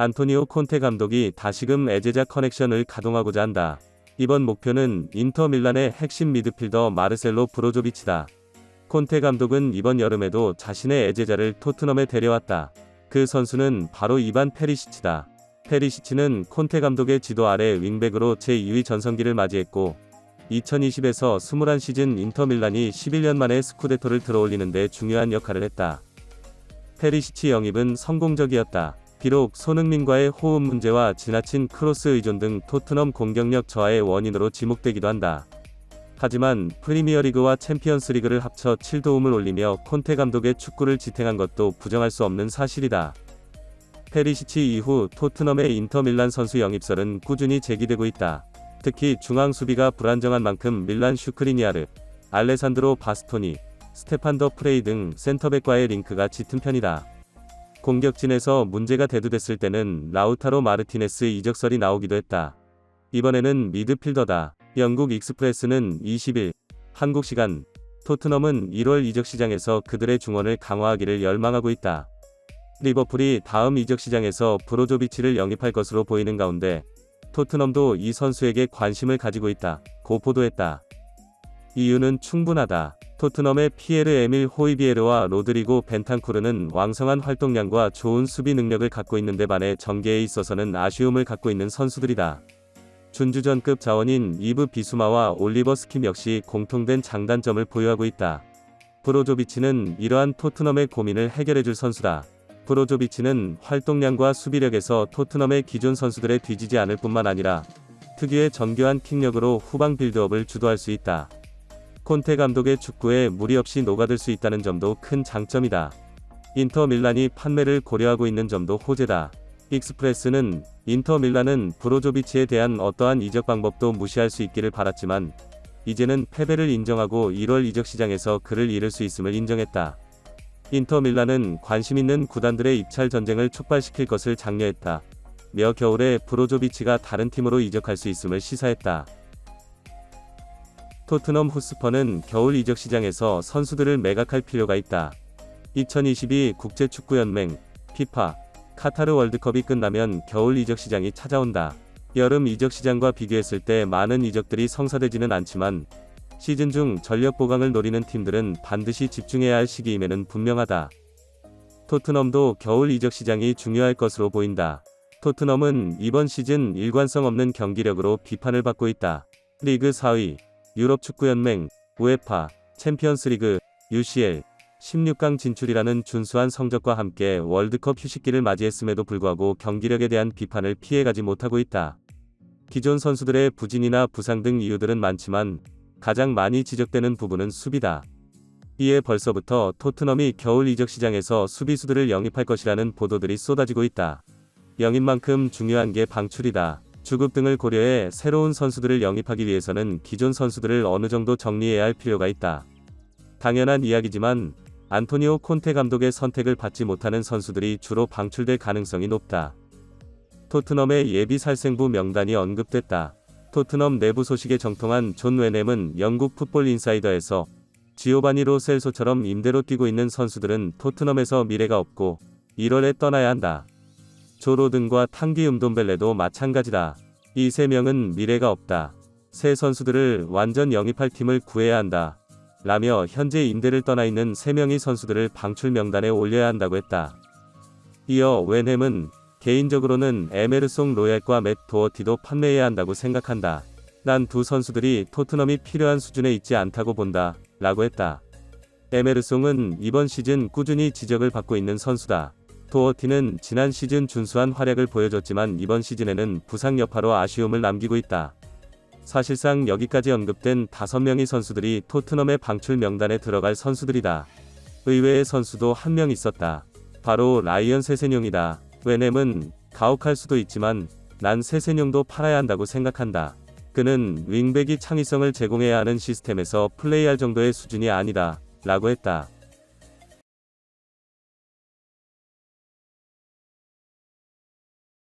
안토니오 콘테 감독이 다시금 에제자 커넥션을 가동하고자 한다. 이번 목표는 인터 밀란의 핵심 미드필더 마르셀로 브로조비치다. 콘테 감독은 이번 여름에도 자신의 에제자를 토트넘에 데려왔다. 그 선수는 바로 이반 페리시치다. 페리시치는 콘테 감독의 지도 아래 윙백으로 제2위 전성기를 맞이했고 2020에서 21시즌 인터 밀란이 11년 만에 스쿠데토를 들어올리는 데 중요한 역할을 했다. 페리시치 영입은 성공적이었다. 비록 손흥민과의 호흡 문제와 지나친 크로스 의존 등 토트넘 공격력 저하의 원인으로 지목되기도 한다. 하지만 프리미어리그와 챔피언스리그를 합쳐 7도움을 올리며 콘테 감독의 축구를 지탱한 것도 부정할 수 없는 사실이다. 페리시치 이후 토트넘의 인터밀란 선수 영입설은 꾸준히 제기되고 있다. 특히 중앙 수비가 불안정한 만큼 밀란 슈크리니아르, 알레산드로 바스토니, 스테판 더 프레이 등 센터백과의 링크가 짙은 편이다. 공격진에서 문제가 대두됐을 때는 라우타로 마르티네스 이적설이 나오기도 했다. 이번에는 미드필더다. 영국 익스프레스는 20일 한국 시간 토트넘은 1월 이적 시장에서 그들의 중원을 강화하기를 열망하고 있다. 리버풀이 다음 이적 시장에서 브로조비치를 영입할 것으로 보이는 가운데 토트넘도 이 선수에게 관심을 가지고 있다. 고 보도했다. 이유는 충분하다. 토트넘의 피에르 에밀 호이비에르와 로드리고 벤탄쿠르는 왕성한 활동량과 좋은 수비 능력을 갖고 있는데 반해 전개에 있어서는 아쉬움을 갖고 있는 선수들이다. 준주전급 자원인 이브 비수마와 올리버 스킴 역시 공통된 장단점을 보유하고 있다. 브로조비치는 이러한 토트넘의 고민을 해결해줄 선수다. 브로조비치는 활동량과 수비력에서 토트넘의 기존 선수들에 뒤지지 않을 뿐만 아니라 특유의 정교한 킥력으로 후방 빌드업을 주도할 수 있다. 콘테 감독의 축구에 무리 없이 녹아들 수 있다는 점도 큰 장점이다. 인터 밀란이 판매를 고려하고 있는 점도 호재다. 익스프레스는 인터 밀란은 브로조비치에 대한 어떠한 이적 방법도 무시할 수 있기를 바랐지만 이제는 패배를 인정하고 1월 이적 시장에서 그를 잃을 수 있음을 인정했다. 인터 밀란은 관심 있는 구단들의 입찰 전쟁을 촉발시킬 것을 장려했다. 며 겨울에 브로조비치가 다른 팀으로 이적할 수 있음을 시사했다. 토트넘 후스퍼는 겨울 이적 시장에서 선수들을 매각할 필요가 있다. 2022 국제축구연맹 피파 카타르 월드컵이 끝나면 겨울 이적 시장이 찾아온다. 여름 이적 시장과 비교했을 때 많은 이적들이 성사되지는 않지만 시즌 중 전력 보강을 노리는 팀들은 반드시 집중해야 할 시기임에는 분명하다. 토트넘도 겨울 이적 시장이 중요할 것으로 보인다. 토트넘은 이번 시즌 일관성 없는 경기력으로 비판을 받고 있다. 리그 4위, 유럽 축구연맹, 우에파, 챔피언스리그, UCL, 16강 진출이라는 준수한 성적과 함께 월드컵 휴식기를 맞이했음에도 불구하고 경기력에 대한 비판을 피해가지 못하고 있다. 기존 선수들의 부진이나 부상 등 이유들은 많지만 가장 많이 지적되는 부분은 수비다. 이에 벌써부터 토트넘이 겨울 이적 시장에서 수비수들을 영입할 것이라는 보도들이 쏟아지고 있다. 영입만큼 중요한 게 방출이다. 주급 등을 고려해 새로운 선수들을 영입하기 위해서는 기존 선수들을 어느 정도 정리해야 할 필요가 있다. 당연한 이야기지만 안토니오 콘테 감독의 선택을 받지 못하는 선수들이 주로 방출될 가능성이 높다. 토트넘의 예비 살생부 명단이 언급됐다. 토트넘 내부 소식에 정통한 존 웨넴은 영국 풋볼 인사이더에서 지오바니 로 셀소처럼 임대로 뛰고 있는 선수들은 토트넘에서 미래가 없고 1월에 떠나야 한다. 조로든과 탕기 음돈벨레도 마찬가지다. 이 세 명은 미래가 없다. 새 선수들을 완전 영입할 팀을 구해야 한다. 라며 현재 임대를 떠나 있는 3명의 선수들을 방출 명단에 올려야 한다고 했다. 이어 웬햄은 개인적으로는 에메르송 로얄과 맷 도어티도 판매해야 한다고 생각한다. 난 두 선수들이 토트넘이 필요한 수준에 있지 않다고 본다. 라고 했다. 에메르송은 이번 시즌 꾸준히 지적을 받고 있는 선수다. 도어티는 지난 시즌 준수한 활약을 보여줬지만 이번 시즌에는 부상 여파로 아쉬움을 남기고 있다. 사실상 여기까지 언급된 5명의 선수들이 토트넘의 방출 명단에 들어갈 선수들이다. 의외의 선수도 한 명 있었다. 바로 라이언 세세뇽이다. 웨넴은 가혹할 수도 있지만 난 세세뇽도 팔아야 한다고 생각한다. 그는 윙백이 창의성을 제공해야 하는 시스템에서 플레이할 정도의 수준이 아니다. 라고 했다.